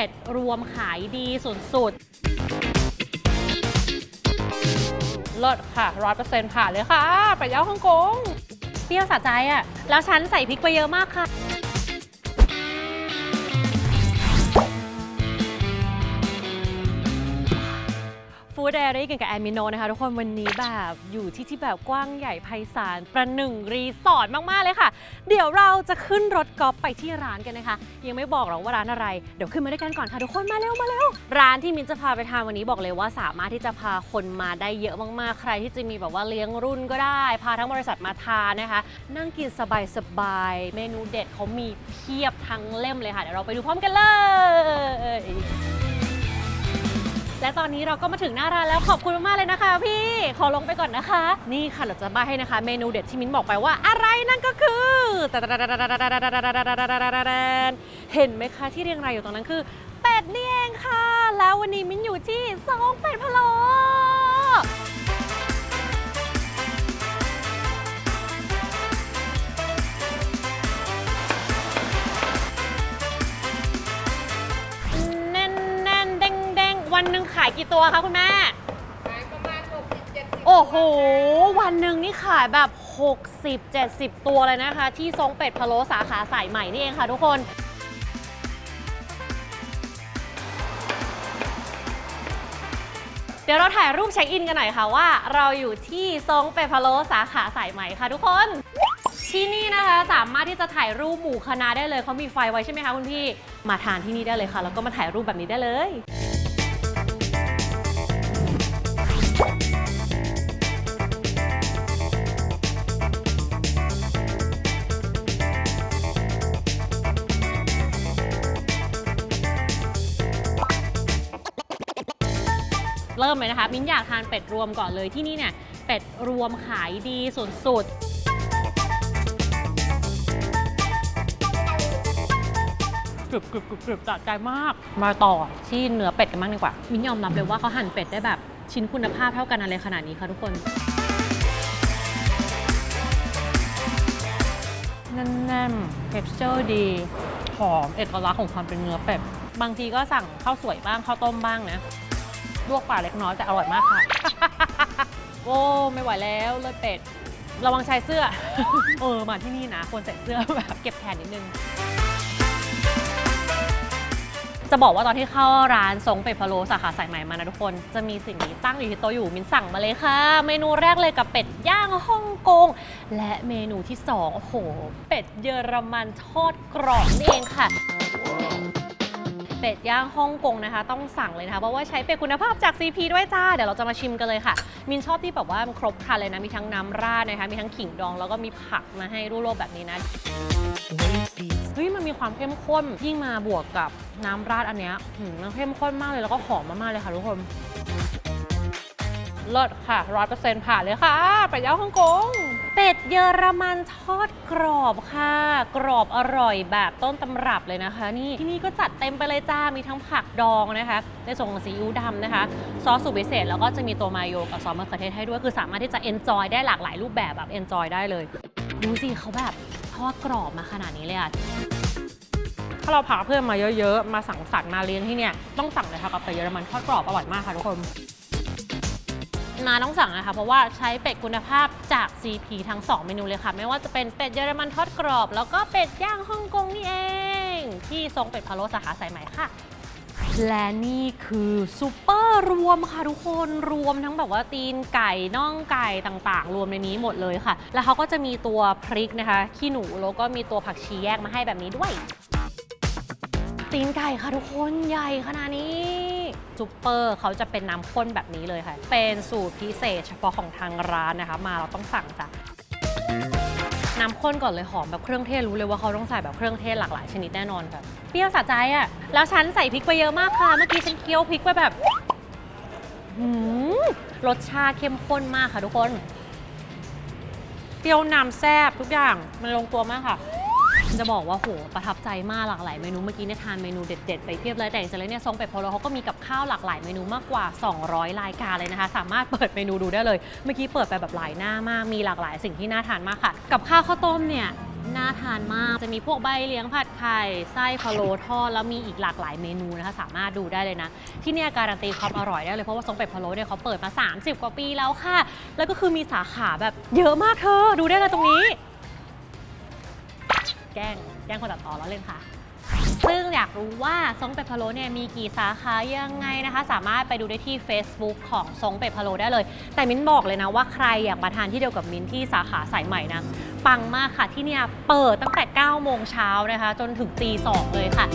เป็ดรวมขายดีสุดๆเลิศค่ะร้อยเปอร์เซ็นต์ผ่านเลยค่ะ ไปย่าฮ่องกง เปรี้ยวสะใจอะ่ะ แล้วฉันใส่พริกไปเยอะมากค่ะ ฟู้ดแดรี่กันกับแอมมิโนนะคะทุกคนวันนี้แบบอยู่ที่ที่แบบกว้างใหญ่ไพศาลประหนึ่งรีสอร์ทมากๆเลยค่ะ เดี๋ยวเราจะขึ้นรถกอล์ฟไปที่ร้านกันนะคะ ยังไม่บอกหรอกว่าร้านอะไร เดี๋ยวขึ้นมาด้วยกันก่อนค่ะทุกคนมาเร็วมาเร็วร้านที่มินจะพาไปทานวันนี้บอกเลยว่าสามารถที่จะพาคนมาได้เยอะมากๆ ใครที่จะมีแบบว่าเลี้ยงรุ่นก็ได้ พาทั้งบริษัทมาทานนะคะ นั่งกินสบายๆเมนูเด็ดเขามีเพียบทั้งเล่มเลยค่ะเดี๋ยวเราไปดูพร้อมกันเลย และตอนนี้เราก็มาถึงหน้าร้านแล้วขอบคุณมากๆเลยนะคะ พี่ขอลงไปก่อนนะคะ นี่ค่ะเราจะใบให้นะคะ เมนูเด็ดที่มิ้นบอกไปว่าอะไรนั่นก็คือเห็นไหมคะที่เรียงรายอยู่ตรงนั้นคือเป็ดนี่เองค่ะ แล้ววันนี้มิ้นอยู่ที่สองเป็ดพ วันหนึ่งขายกี่ตัวคะคุณแม่ ขายประมาณ60 70โอ้โห วันหนึ่งนี่ขายแบบ 60 70 ตัวเลยนะคะ ที่ทรงเป็ดพะโล้สาขาสายใหม่นี่เองค่ะทุกคน เดี๋ยวเราถ่ายรูปเช็คอินกันหน่อยค่ะว่า เราอยู่ที่ทรงเป็ดพะโล้สาขาสายใหม่ค่ะทุกคน ที่นี่นะคะสามารถที่จะถ่ายรูปหมู่คณะได้เลยเขามีไฟไว้ใช่ไหมคะคุณพี่ มาทานที่นี่ได้เลยค่ะ แล้วก็มาถ่ายรูปแบบนี้ได้เลย เริ่มเลยนะคะ มิ้นอยากทานเป็ดรวมก่อนเลยที่นี่เนี่ยเป็ดรวมขายดีสุดๆกรึบกรึบกรึบกรึบจัดใจมาก มาต่อที่เนื้อเป็ดกันบ้างดีกว่า มิ้นยอมรับเลยว่าเขาหั่นเป็ดได้แบบ ชิ้นคุณภาพเท่ากันอะไรขนาดนี้ค่ะทุกคนแน่นๆ texture ดี หอมเอกลักษณ์ของความเป็นเนื้อเป็ด บางทีก็สั่งข้าวสวยบ้างข้าวต้มบ้างนะ ลวกปลาเล็กน้อยแต่อร่อยมากค่ะ โอ้ไม่ไหวแล้วเลยเป็ด ระวังชายเสื้อ เออมาที่นี่นะควรใส่เสื้อแบบเก็บแขนนิดนึงจะบอกว่าตอนที่เข้าร้านทรงเป็ดพะโล้สาขาสายใหม่มานะทุกคน จะมีสิ่งนี้ตั้งอยู่ที่โต๊ะอยู่มินสั่งมาเลยค่ะ เมนูแรกเลยกับเป็ดย่างฮ่องกง และเมนูที่สองโอ้โห เป็ดเยอรมันทอดกรอบนี่เองค่ะ เป็ดย่างฮ่องกงนะคะ ต้องสั่งเลยนะคะเพราะว่าใช้เป็ดคุณภาพจาก CP ด้วยจ้า เดี๋ยวเราจะมาชิมกันเลยค่ะ มินชอบที่แบบว่ามันครบครันเลยนะ มีทั้งน้ำราดนะคะ มีทั้งขิงดอง แล้วก็มีผักมาให้รูปโลแบบนี้นะเฮ้ยมันมีความเข้มข้นยิ่งมาบวกกับน้ำราดอันเนี้ยหืมมันเข้มข้นมากเลยแล้วก็หอมมากๆเลยค่ะทุกคน เลิศค่ะร้อยเปอร์เซ็นต์ผ่านเลยค่ะเป็ดย่างฮ่องกง เป็ดเยอรมันทอดกรอบค่ะ กรอบอร่อยแบบต้นตำรับเลยนะคะ นี่ที่นี่ก็จัดเต็มไปเลยจ้ามีทั้งผักดองนะคะ ในส่วนของซีอิ๊วดำนะคะ ซอสสูตรพิเศษ แล้วก็จะมีตัวมายโยกับซอสมะเขือเทศให้ด้วยคือสามารถที่จะ enjoy ได้หลากหลายรูปแบบแบบ enjoy ได้เลยดูสิเขาแบบทอดกรอบมาขนาดนี้เลยอะถ้าเราพาเพื่อนมาเยอะๆ มาสั่งสรรค์มาเลี้ยงที่เนี่ย ต้องสั่งเลยค่ะกับเป็ดเยอรมันทอดกรอบอร่อยมากค่ะทุกคน มาต้องสั่งนะคะ เพราะว่าใช้เป็ดคุณภาพจาก CP ทั้ง 2 เมนูเลยค่ะ ไม่ว่าจะเป็นเป็ดเยอรมันทอดกรอบ แล้วก็เป็ดย่างฮ่องกงนี่เอง ที่ทรงเป็ดพะโล้สาขาสายไหมค่ะและนี่คือซูเปอร์รวมค่ะทุกคนรวมทั้งแบบว่าตีนไก่น่องไก่ต่างๆ รวมในนี้หมดเลยค่ะ แล้วเขาก็จะมีตัวพริกนะคะ ขี้หนูแล้วก็มีตัวผักชีแยกมาให้แบบนี้ด้วย ตีนไก่ค่ะทุกคนใหญ่ขนาดนี้ ซุปเปอร์เขาจะเป็นน้ำข้นแบบนี้เลยค่ะ เป็นสูตรพิเศษเฉพาะของทางร้านนะคะ มาเราต้องสั่งจ้ะน้ำข้นก่อนเลยหอมแบบเครื่องเทศรู้เลยว่าเขาต้องใส่แบบเครื่องเทศหลากหลายชนิดแน่นอนแบบเปรี้ยวสะใจอะ่ะแล้วฉันใส่พริกไปเยอะมากค่ะ เมื่อกี้ฉันเคี้ยวพริกไปแบบหืมรสชาติเข้มข้นมากค่ะทุกคน เปรี้ยวนำแซ่บทุกอย่างมันลงตัวมากค่ะ จะบอกว่าโหประทับใจมากหลากหลายเมนูเมื่อกี้เนี่ยทานเมนูเด็ดๆไปเพียบเลยแต่จริงๆแล้วเนี่ยทรงเป็ดพะโลเขาก็มีกับข้าวหลากหลายเมนูมากกว่า 200 รายการเลยนะคะ สามารถเปิดเมนูดูได้เลย เมื่อกี้เปิดไปแบบหลายหน้ามากมีหลากหลายสิ่งที่น่าทานมากค่ะ กับข้าวข้าวต้มเนี่ยน่าทานมากจะมีพวกใบเลี้ยงผัดไข่ไส้พะโล้ทอดแล้วมีอีกหลากหลายเมนูนะคะ สามารถดูได้เลยนะ ที่เนี่ยการันตีความอร่อยได้เลยเพราะว่าซงเป็ดพะโล้เนี่ยเขาเปิดมา 30 กว่าปีแล้วค่ะ แล้วก็คือมีสาขาแบบเยอะมากเธอดูได้เลยตรงนี้ แกล้งแกล้งคนตัดต่อแล้วเล่นค่ะ ซึ่งอยากรู้ว่าซงเป็ดพะโล้เนี่ยมีกี่สาขายังไงนะคะ สามารถไปดูได้ที่ Facebook ของซงเป็ดพะโล้ได้เลย แต่มิ้นบอกเลยนะว่าใครอยากมาทานที่เดียวกับมิ้นที่สาขาสายใหม่นะปังมากค่ะที่เนี่ยเปิดตั้งแต่ 9 โมงเช้านะคะ จนถึงตี2เลยค่ะ